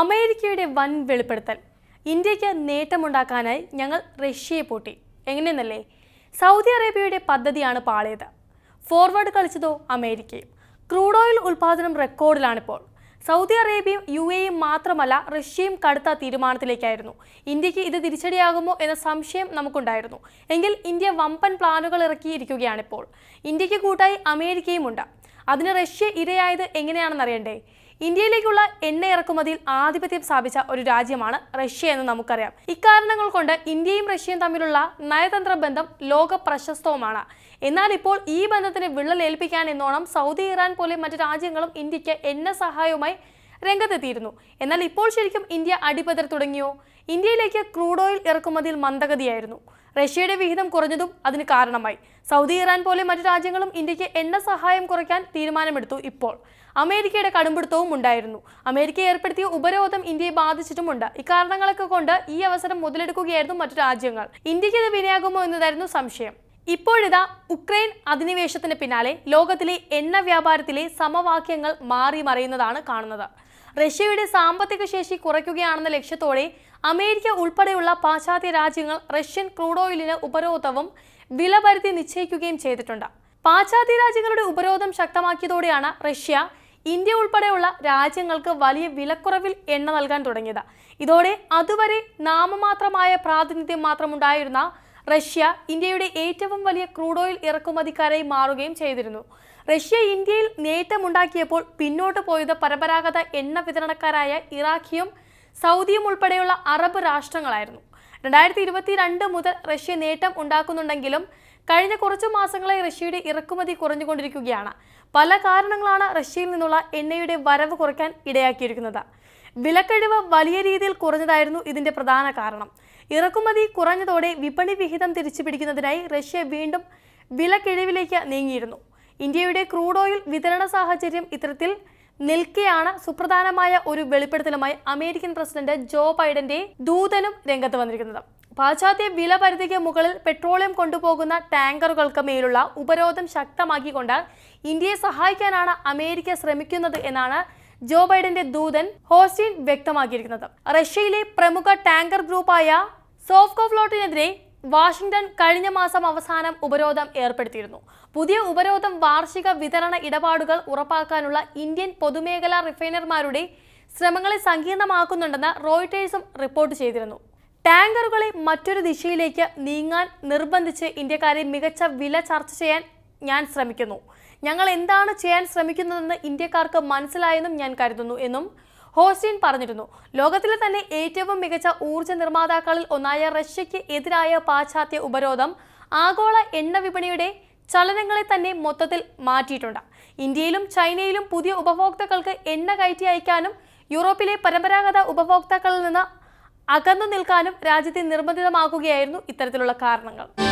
അമേരിക്കയുടെ വൻ വെളിപ്പെടുത്തൽ. ഇന്ത്യയ്ക്ക് നേട്ടമുണ്ടാക്കാനായി ഞങ്ങൾ റഷ്യയെ പൂട്ടി. എങ്ങനെയെന്നല്ലേ? സൗദി അറേബ്യയുടെ പദ്ധതിയാണ് പാളിയത്. ഫോർവേഡ് കളിച്ചതോ അമേരിക്കയും. ക്രൂഡ് ഓയിൽ ഉൽപാദനം റെക്കോർഡിലാണിപ്പോൾ. സൗദി അറേബ്യയും യു എയും മാത്രമല്ല റഷ്യയും കടുത്ത തീരുമാനത്തിലേക്കായിരുന്നു. ഇന്ത്യയ്ക്ക് ഇത് തിരിച്ചടിയാകുമോ എന്ന സംശയം നമുക്കുണ്ടായിരുന്നു. എങ്കിൽ ഇന്ത്യ വമ്പൻ പ്ലാനുകൾ ഇറക്കിയിരിക്കുകയാണിപ്പോൾ. ഇന്ത്യയ്ക്ക് കൂട്ടായി അമേരിക്കയും ഉണ്ട്. അതിന് റഷ്യ ഇരയായത് എങ്ങനെയാണെന്ന് അറിയണ്ടേ ഇന്ത്യയിലേക്കുള്ള എണ്ണ ഇറക്കുമതിയിൽ ആധിപത്യം സ്ഥാപിച്ച ഒരു രാജ്യമാണ് റഷ്യ എന്ന് നമുക്കറിയാം. ഇക്കാരണങ്ങൾ കൊണ്ട് ഇന്ത്യയും റഷ്യയും തമ്മിലുള്ള നയതന്ത്ര ബന്ധം ലോക പ്രശസ്തവുമാണ്. എന്നാൽ ഇപ്പോൾ ഈ ബന്ധത്തിന് വിള്ളലേൽപ്പിക്കാൻ എന്നോണം സൗദി ഇറാൻ പോലെ മറ്റു രാജ്യങ്ങളും ഇന്ത്യയ്ക്ക് എണ്ണ സഹായവുമായി രംഗത്തെത്തിയിരുന്നു. എന്നാൽ ഇപ്പോൾ ശരിക്കും ഇന്ത്യ അടിപതർ തുടങ്ങിയോ? ഇന്ത്യയിലേക്ക് ക്രൂഡ് ഓയിൽ ഇറക്കുമതിയിൽ മന്ദഗതിയായിരുന്നു. റഷ്യയുടെ വിഹിതം കുറഞ്ഞതും അതിന് കാരണമായി. സൗദി ഇറാൻ പോലെ മറ്റു രാജ്യങ്ങളും ഇന്ത്യയ്ക്ക് എണ്ണ സഹായം കുറയ്ക്കാൻ തീരുമാനമെടുത്തു ഇപ്പോൾ. അമേരിക്കയുടെ കടുംപിടുത്തവും ഉണ്ടായിരുന്നു. അമേരിക്ക ഏർപ്പെടുത്തിയ ഉപരോധം ഇന്ത്യയെ ബാധിച്ചിട്ടുമുണ്ട്. ഇക്കാരണങ്ങളൊക്കെ കൊണ്ട് ഈ അവസരം മുതലെടുക്കുകയായിരുന്നു മറ്റു രാജ്യങ്ങൾ. ഇന്ത്യയ്ക്ക് ഇത് വിനയാകുമോ എന്നതായിരുന്നു സംശയം. ഇപ്പോഴിതാ ഉക്രൈൻ അധിനിവേശത്തിന് പിന്നാലെ ലോകത്തിലെ എണ്ണ വ്യാപാരത്തിലെ സമവാക്യങ്ങൾ മാറി മറിയുന്നതാണ് കാണുന്നത്. റഷ്യയുടെ സാമ്പത്തിക ശേഷി കുറയ്ക്കുകയാണെന്ന ലക്ഷ്യത്തോടെ അമേരിക്ക ഉൾപ്പെടെയുള്ള പാശ്ചാത്യ രാജ്യങ്ങൾ റഷ്യൻ ക്രൂഡ് ഓയിലിന് ഉപരോധവും വിലപരിധി നിശ്ചയിക്കുകയും ചെയ്തിട്ടുണ്ട്. പാശ്ചാത്യ രാജ്യങ്ങളുടെ ഉപരോധം ശക്തമാക്കിയതോടെയാണ് റഷ്യ ഇന്ത്യ ഉൾപ്പെടെയുള്ള രാജ്യങ്ങൾക്ക് വലിയ വിലക്കുറവിൽ എണ്ണ നൽകാൻ തുടങ്ങിയത്. ഇതോടെ അതുവരെ നാമമാത്രമായ പ്രാതിനിധ്യം മാത്രമുണ്ടായിരുന്ന റഷ്യ ഇന്ത്യയുടെ ഏറ്റവും വലിയ ക്രൂഡ് ഓയിൽ ഇറക്കുമതിക്കാരായി മാറുകയും ചെയ്തിരുന്നു. റഷ്യ ഇന്ത്യയിൽ നേട്ടമുണ്ടാക്കിയപ്പോൾ പിന്നോട്ട് പോയത് പരമ്പരാഗത എണ്ണ വിതരണക്കാരായ ഇറാഖിയും സൗദിയും ഉൾപ്പെടെയുള്ള അറബ് രാഷ്ട്രങ്ങളായിരുന്നു. രണ്ടായിരത്തി ഇരുപത്തിരണ്ട് മുതൽ റഷ്യ നേട്ടം ഉണ്ടാക്കുന്നുണ്ടെങ്കിലും കഴിഞ്ഞ കുറച്ചു മാസങ്ങളായി റഷ്യയുടെ ഇറക്കുമതി കുറഞ്ഞുകൊണ്ടിരിക്കുകയാണ്. പല കാരണങ്ങളാണ് റഷ്യയിൽ നിന്നുള്ള എണ്ണയുടെ വരവ് കുറയ്ക്കാൻ ഇടയാക്കിയിരിക്കുന്നത്. വിലക്കഴിവ് വലിയ രീതിയിൽ കുറഞ്ഞതായിരുന്നു ഇതിന്റെ പ്രധാന കാരണം. ഇറക്കുമതി കുറഞ്ഞതോടെ വിപണി വിഹിതം തിരിച്ചു പിടിക്കുന്നതിനായി റഷ്യ വീണ്ടും വിലക്കിഴിവിലേക്ക് നീങ്ങിയിരുന്നു. ഇന്ത്യയുടെ ക്രൂഡ് ഓയിൽ വിതരണ സാഹചര്യം ഇത്തരത്തിൽ നിൽക്കെയാണ് സുപ്രധാനമായ ഒരു വെളിപ്പെടുത്തലുമായി അമേരിക്കൻ പ്രസിഡന്റ് ജോ ബൈഡന്റെ ദൂതനും രംഗത്ത് വന്നിരിക്കുന്നത്. പാശ്ചാത്യ വില പരിധിക്ക് മുകളിൽ പെട്രോളിയം കൊണ്ടുപോകുന്ന ടാങ്കറുകൾക്ക് മേലുള്ള ഉപരോധം ശക്തമാക്കിക്കൊണ്ട് ഇന്ത്യയെ സഹായിക്കാനാണ് അമേരിക്ക ശ്രമിക്കുന്നത് എന്നാണ് ജോ ബൈഡന്റെ ദൂതൻ ഹോസ്റ്റിൻ വ്യക്തമാക്കിയിരിക്കുന്നത്. റഷ്യയിലെ പ്രമുഖ ടാങ്കർ ഗ്രൂപ്പായ സോഫ്കോ ഫ്ലോട്ടിനെതിരെ വാഷിംഗ്ടൺ കഴിഞ്ഞ മാസം അവസാനം ഉപരോധം ഏർപ്പെടുത്തിയിരുന്നു. പുതിയ ഉപരോധം വാർഷിക വിതരണ ഇടപാടുകൾ ഉറപ്പാക്കാനുള്ള ഇന്ത്യൻ പൊതുമേഖലാ റിഫൈനർമാരുടെ ശ്രമങ്ങളെ സങ്കീർണമാക്കുന്നുണ്ടെന്ന് റോയിട്ടേഴ്സും റിപ്പോർട്ട് ചെയ്തിരുന്നു. ടാങ്കറുകളെ മറ്റൊരു ദിശയിലേക്ക് നീങ്ങാൻ നിർബന്ധിച്ച് ഇന്ത്യക്കാരെ മികച്ച വില ചർച്ച ചെയ്യാൻ ഞാൻ ശ്രമിക്കുന്നു. ഞങ്ങൾ എന്താണ് ചെയ്യാൻ ശ്രമിക്കുന്നതെന്ന് ഇന്ത്യക്കാർക്ക് മനസ്സിലായെന്നും ഞാൻ കരുതുന്നു എന്നും ഹോസ്റ്റിൻ പറഞ്ഞിരുന്നു. ലോകത്തിലെ തന്നെ ഏറ്റവും മികച്ച ഊർജ നിർമ്മാതാക്കളിൽ ഒന്നായ റഷ്യയ്ക്ക് എതിരായ പാശ്ചാത്യ ഉപരോധം ആഗോള എണ്ണ വിപണിയുടെ ചലനങ്ങളെ തന്നെ മൊത്തത്തിൽ മാറ്റിയിട്ടുണ്ട്. ഇന്ത്യയിലും ചൈനയിലും പുതിയ ഉപഭോക്താക്കൾക്ക് എണ്ണ കയറ്റി അയക്കാനും യൂറോപ്പിലെ പരമ്പരാഗത ഉപഭോക്താക്കളിൽ നിന്ന് അകന്നു നിൽക്കാനും രാജ്യത്തെ നിർബന്ധിതമാക്കുകയായിരുന്നു ഇത്തരത്തിലുള്ള കാരണങ്ങൾ.